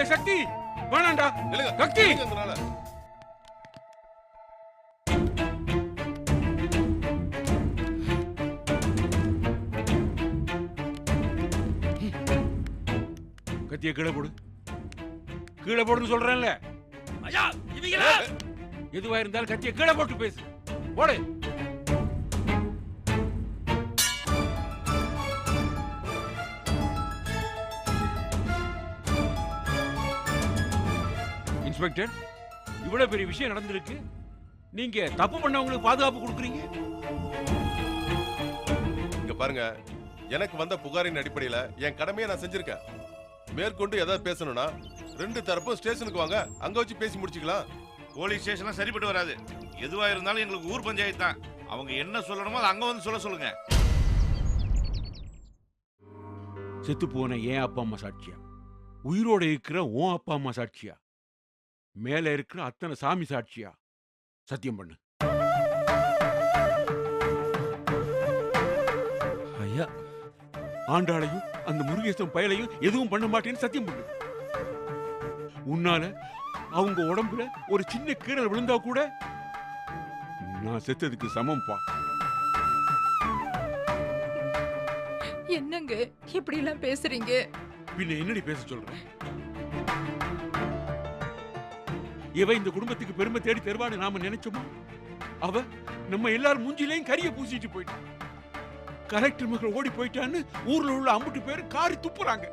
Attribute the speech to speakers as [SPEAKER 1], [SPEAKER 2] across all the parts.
[SPEAKER 1] ஏ சக்தி! வேணாண்டா. சக்தி. கத்திய கீழே போடு. கீழே போடுன்னு சொல்றேன்ல.
[SPEAKER 2] ஐயா இவங்களா?
[SPEAKER 1] எதுவா இருந்தாலும் கத்திய கீழே போட்டு பேசு. போடு. இன்ஸ்பெக்டர். இவ்வளவு பெரிய விஷயம் நடந்திருக்கு. நீங்க தப்பு பண்ணவங்களுக்கு பாதுகாப்பு கொடுக்குறீங்க?
[SPEAKER 3] இங்க பாருங்க. எனக்கு வந்த புகாரின் அடிப்படையில என் கடமையை நான் செஞ்சிருக்கேன். மேற்கொண்டு ஏதாவது பேசணும்னா ரெண்டு தரப்பும் ஸ்டேஷனுக்கு வாங்க. அங்க வச்சு பேசி முடிச்சுக்கலாம்.
[SPEAKER 2] போலீஸ் ஸ்டேஷன்லாம் சரிப்பட்டு வராது. எதுவா இருந்தாலும் எங்களுக்கு ஊர் பஞ்சாயத்து தான். அவங்க என்ன சொல்லணுமோ அதை அங்க வந்து சொல்ல சொல்லுங்க.
[SPEAKER 1] செத்து போன என் அப்பா அம்மா சாட்சியா? உயிரோட இருக்கிற உன் அப்பா அம்மா சாட்சியா? மேல இருக்கிற அத்தனை சாமி சாட்சியா? சத்தியம் பண்ணு.
[SPEAKER 4] ஐயா
[SPEAKER 1] ஆண்டாளையும் அந்த முருகேசன் பயலையும் எதுவும் பண்ண மாட்டேன்னு சத்தியம் பண்ணு. உன்னால அவங்க உடம்புல ஒரு சின்ன கீறல் விழுந்தா கூட நான் செத்ததுக்கு சமம்பா.
[SPEAKER 5] என்னங்க இப்படி எல்லாம் பேசுறீங்க?
[SPEAKER 1] பின்ன என்னடி பேச சொல்றேன் இவ இந்த குடும்பத்துக்கு பெருமை தேடி தருவான்னு நாம நினைச்சோமா? அவ நம்ம எல்லாரும் மூஞ்சிலையும் கரிய பூசிட்டு போயிட்டான் கலெக்டர் மகள் ஓடி போயிட்டான்னு ஊர்ல உள்ள அம்புட்டு பேர் காரி துப்புறாங்க.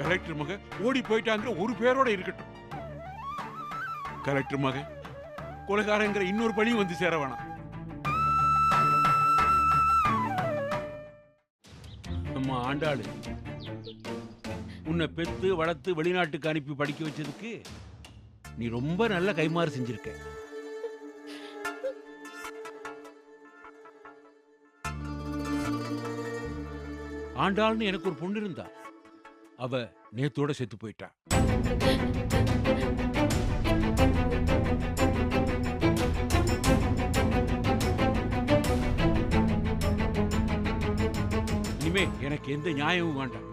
[SPEAKER 1] கலெக்டர் மக ஓடி போயிட்டாங்கிற ஒரு பேரோட இருக்கட்டும். கலெக்டர் மக கொலைகாரங்கிற இன்னொரு பழியும் வந்து சேர வேணாம். நம்ம ஆண்டாளு உன்னை பெத்து வளர்த்து வெளிநாட்டுக்கு அனுப்பி படிக்க வச்சதுக்கு நீ ரொம்ப நல்ல கைமாறு செஞ்சிருக்க. ஆண்டாள்னு எனக்கு ஒரு பொண்ணு இருந்தா அவ நேத்தோட செத்து போயிட்டா. இனிமே எனக்கு எந்த நியாயமும் வேண்டாம்.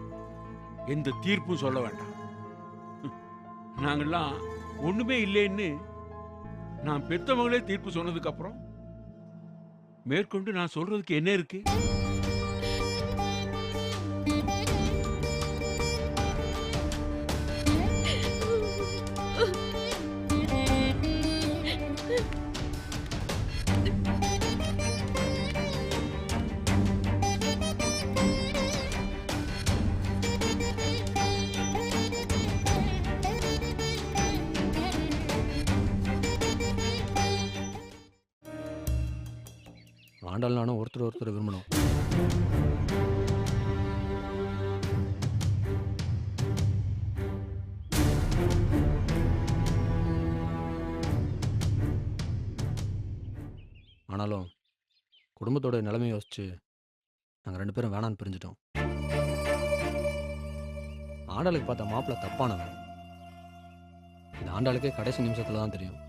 [SPEAKER 1] எந்த தீர்ப்பும் சொல்ல வேண்டாம். நாங்கள்லாம் ஒன்றுமே ஒண்ணுமே இல்லைன்னு நான் பெத்தவங்களே தீர்ப்பு சொன்னதுக்கு அப்புறம் மேற்கொண்டு நான் சொல்றதுக்கு என்ன இருக்கு?
[SPEAKER 4] ஆண்டாள் நானும் ஒருத்தர் ஒருத்தர் விரும்பணும். ஆனாலும் குடும்பத்தோட நிலைமையை யோசிச்சு நாங்கள் ரெண்டு பேரும் வேணான்னு பிரிஞ்சிட்டோம். ஆண்டாளுக்கு பார்த்த மாப்பிள்ளை தப்பானவன். இது ஆண்டாளுக்கே கடைசி நிமிஷத்தில் தான் தெரியும்.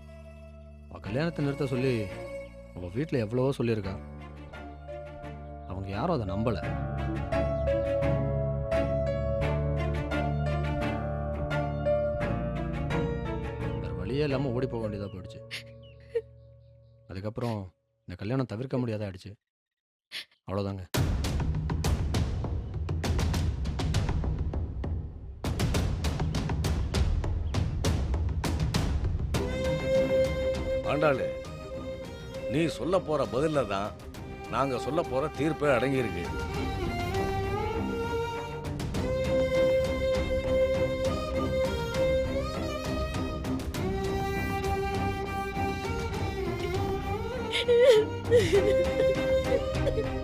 [SPEAKER 4] அவள் கல்யாணத்தை நிறுத்த சொல்லி அவள் வீட்டில் எவ்வளவோ சொல்லியிருக்கா. அவங்க யாரும் அதை நம்பலை. வேறு வழியே இல்லாமல் ஓடி போக வேண்டியதாக போயிடுச்சு. அதுக்கப்புறம் இந்த கல்யாணம் தவிர்க்க முடியாத ஆயிடுச்சு. அவ்வளோதாங்க
[SPEAKER 6] ஆண்டாளு நீ சொல்ல போற பதிலில் தான் நாங்க சொல்ல போற தீர்ப்பே அடங்கியிருக்கு
[SPEAKER 7] Ha ha ha ha!